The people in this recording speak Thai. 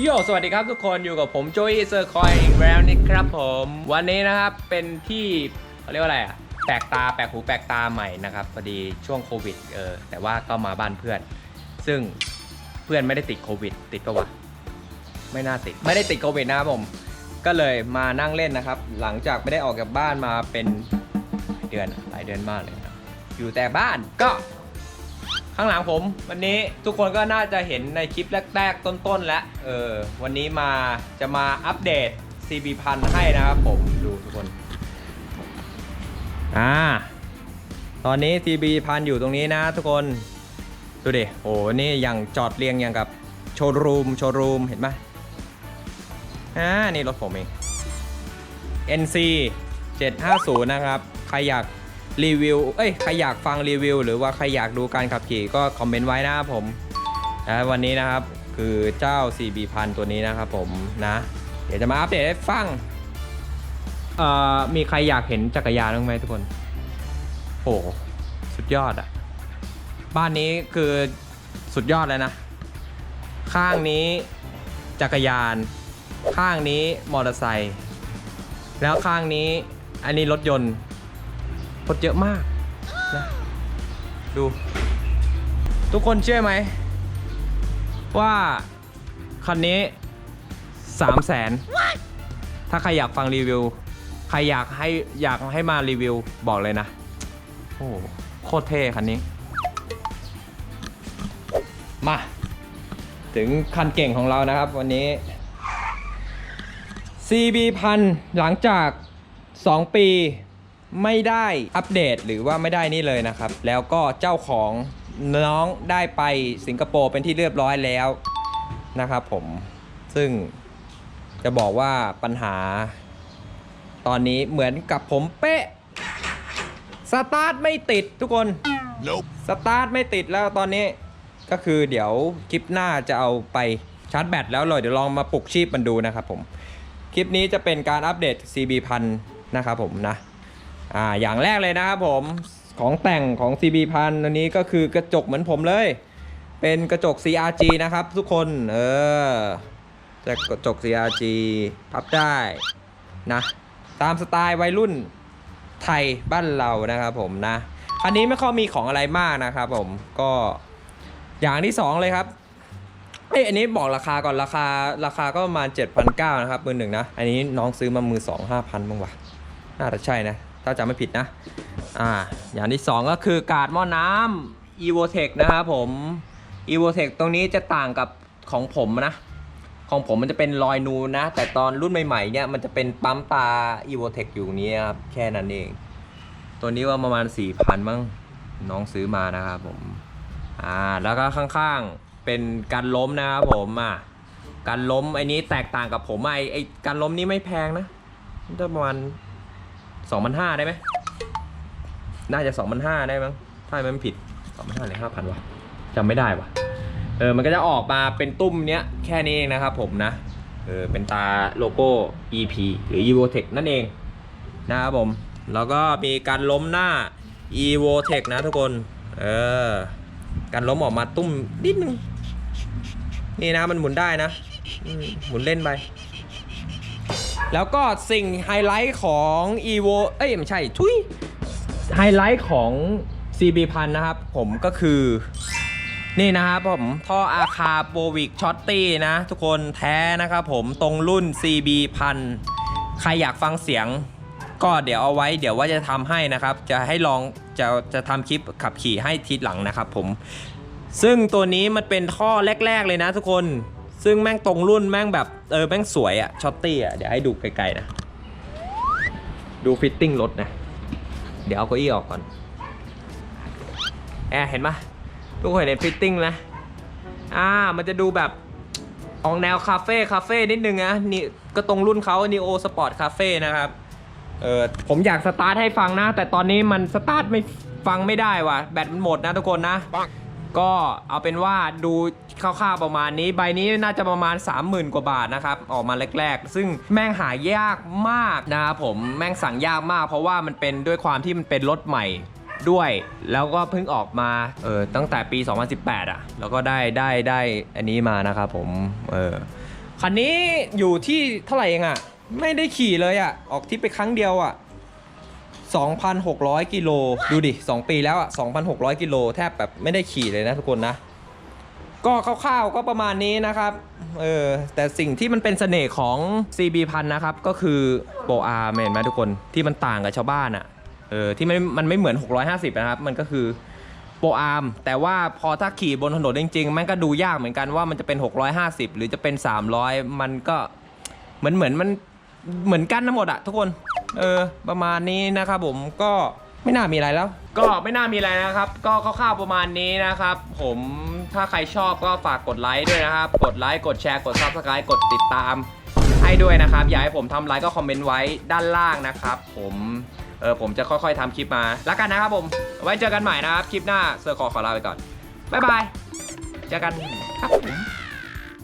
โยสวัสดีครับทุกคนอยู่กับผมโจยเซอร์คอยอีกแล้วนะครับผม วันนี้นะครับเป็นที่เขาเรียกว่าอะไรอะแปลกตาแปลกหูแปลกตาใหม่นะครับพอดีช่วงโควิดเออแต่ว่าก็มาบ้านเพื่อน ซึ่งเพื่อนไม่ได้ติดโควิด ติดปะวะไม่น่าติด ไม่ได้ติดโควิดนะครับผม ก็เลยมานั่งเล่นนะครับ หลังจากไม่ได้ออกจากบ้านมาเป็นหลายเดือนหลายเดือนมากเลยนะอยู่แต่บ้านก็ ข้างหลังผม วันนี้ทุกคนก็น่าจะเห็นในคลิปแรกๆ ต้นๆ แล้วเออวันนี้มาจะมาอัปเดต CB พันให้นะครับผมดูทุกคนอ่าตอนนี้ CB พันอยู่ตรงนี้นะทุกคน ดูดิโอ้นี่ยังจอดเรียงอย่างกับโชว์รูมโชว์รูมเห็นไหมอ่านี่รถผมเอง NC 750 นะครับ ใครอยาก รีวิว เอ้ย ใครอยากฟังรีวิว หรือว่าใครอยากดูการขับขี่ก็คอมเมนต์ไว้นะครับผมนะวันนี้นะครับคือเจ้า CB พันตัวนี้นะครับผมนะ เดี๋ยวจะมาอัปเดตให้ฟังเอ่อมีใครอยากเห็นจักรยานบ้างไหมทุกคนโอ้สุดยอดอะบ้านนี้คือสุดยอดเลยนะ ข้างนี้จักรยาน ข้างนี้มอเตอร์ไซค์แล้วข้างนี้อันนี้รถยนต์ รถเยอะมากนะดู ทุกคนเชื่อไหม ว่าคันนี้3 0 0แสนถ้าใครอยากฟังรีวิว ใครอยากให้อยากให้มารีวิวบอกเลยนะ โอ้โหโคตรเท่คันนี้ มา ถึงคันเก่งของเรานะครับวันนี้ CB พันหลังจาก 2 ปี ไม่ได้อัปเดตหรือว่าไม่ได้นี่เลยนะครับ แล้วก็เจ้าของน้องได้ไปสิงคโปร์เป็นที่เรียบร้อยแล้วนะครับผมซึ่งจะบอกว่าปัญหา ตอนนี้เหมือนกับผมเป๊ะสตาร์ทไม่ติดทุกคน Nope. สตาร์ทไม่ติดแล้วตอนนี้ก็คือเดี๋ยวคลิปหน้าจะเอาไปชาร์จแบตแล้วเลยเดี๋ยวลองมาปลุกชีพมันดูนะครับผม คลิปนี้จะเป็นการอัปเดต CB พันนะครับผมนะ อ่าอย่างแรกเลยนะครับผมของแต่งของ CB พันอันนี้ก็คือกระจกเหมือนผมเลย เป็นกระจก CRG นะครับทุกคน เออจะกระจก CRG พับได้นะ ตามสไตล์วัยรุ่นไทยบ้านเรานะครับผมนะ อันนี้ไม่ค่อยมีของอะไรมากนะครับผมก็อย่างที่สองเลยครับเอ้ยอันนี้บอกราคาก่อนราคาราคาก็ประมาณ7,900นะครับมือหนึ่งนะ อันนี้น้องซื้อมามือสองห้าพันบ้างวะน่าจะใช่นะ ถ้าจำไม่ผิดนะ อ่า อย่างที่สองก็คือกาดหม้อน้ำ Evotech นะครับผม Evotech ตรงนี้จะต่างกับของผมนะ ของผมมันจะเป็นรอยนูนนะ แต่ตอนรุ่นใหม่ๆเนี่ยมันจะเป็นปั๊มตา Evotech อยู่นี้ครับ แค่นั้นเอง ตัวนี้ว่าประมาณ 4,000มั้งน้องซื้อมานะครับผม อ่า แล้วก็ข้างๆ เป็นการล้มนะครับผม อะการล้มไอ้นี้แตกต่างกับผมไอ้ไอ้การล้มนี่ไม่แพงนะน่าจะประมาณ สองพันห้าได้ไหมน่าจะสองพันห้าได้มั้งถ้าไม่ผิดสองพันห้าหรือห้าพันวะจำไม่ได้วะเออมันก็จะออกมาเป็นตุ้มเนี้ยแค่นี้เองนะครับผมนะเออเป็นตาโลโก้ EP หรือ Evotech นั่นเองนะครับผม แล้วก็มีการล้มหน้า Evotech นะทุกคน เออ การล้มออกมาตุ้มนิดนึง นี่นะมันหมุนได้นะ หมุนเล่นไป แล้วก็สิ่งไฮไลท์ของ Evo เอ้ยไม่ใช่ทุยไฮไลท์ของ CB พันนะครับ ผมก็คือ นี่นะครับผมท่ออาคาโบวิกช็อตตี้นะ ทุกคนแท้นะครับผมตรงรุ่น CB พันใครอยากฟังเสียง ก็เดี๋ยวเอาไว้ เดี๋ยวว่าจะทำให้นะครับ จะให้ลองจะจะทำคลิปขับขี่ให้ทีหลังนะครับผมซึ่งตัวนี้มันเป็นท่อแรก ๆ เลยนะทุกคน ซึ่งแม่งตรงรุ่นแม่งแบบเออแม่งสวยอะช็อตตี้อะเดี๋ยวให้ดูไกลๆนะ ดูฟิตติ้งรถนะ เดี๋ยวเอาเก้าอี้ออกก่อนแอเห็นปะทุกคนเห็นฟิตติ้งนะอ่ามันจะดูแบบออกแนวคาเฟ่คาเฟ่นิดนึงนะนี่ก็ตรงรุ่นเขา Neo Sport Cafe นะครับเออผมอยากสตาร์ทให้ฟังนะ แต่ตอนนี้มันสตาร์ทไม่ฟังไม่ได้ว่ะ แบตมันหมดนะทุกคนนะ ก็เอาเป็นว่าดูคร่าวๆประมาณนี้ ใบนี้น่าจะประมาณ 30,000 กว่าบาทนะครับ ออกมาแรกๆ ซึ่งแม่งหายากมากนะครับผมแม่งสั่งยากมาก เพราะว่ามันเป็นด้วยความที่มันเป็นรถใหม่ด้วย แล้วก็เพิ่งออกมาเออตั้งแต่ปี 2018 อะ แล้วก็ได้ได้ได้อันนี้มานะครับผมเออคันนี้อยู่ที่เท่าไหร่เองอะไม่ได้ขี่เลยอะออกทริปไปครั้งเดียวอะ 2,600 กิโล ดูดิ 2 ปีแล้วอะ2,600 กิโล แทบแบบไม่ได้ขี่เลยนะทุกคนนะ ก็คร่าวๆก็ประมาณนี้นะครับ เออ แต่สิ่งที่มันเป็นเสน่ห์ของ CB พันนะครับ ก็คือโปรอาร์เห็นไหมทุกคน ที่มันต่างกับชาวบ้านอะเออ ที่มันมันไม่เหมือน 650 นะครับ มันก็คือโปรอาร์ม แต่ว่าพอถ้าขี่บนถนนจริงๆ มันก็ดูยากเหมือนกันว่ามันจะเป็น 650 หรือจะเป็น 300 มันก็เหมือนเหมือนมันเหมือนกันทั้งหมดอะทุกคน เออ ประมาณนี้นะครับผมก็ไม่น่ามีอะไรแล้ว ก็ไม่น่ามีอะไรนะครับ ก็คร่าวๆประมาณนี้นะครับ ผมถ้าใครชอบก็ฝากกดไลค์ด้วยนะครับ กดไลค์กดแชร์กด Subscribe กดติดตาม ให้ด้วยนะครับ อยากให้ผมทำอะไรก็คอมเมนต์ไว้ด้านล่างนะครับ ผมเออผมจะค่อยๆทำคลิปมาแล้วกันนะครับผม ไว้เจอกันใหม่นะครับ คลิปหน้าเซอร์คอขอลาไปก่อนบ๊ายบายเจอกันครับผม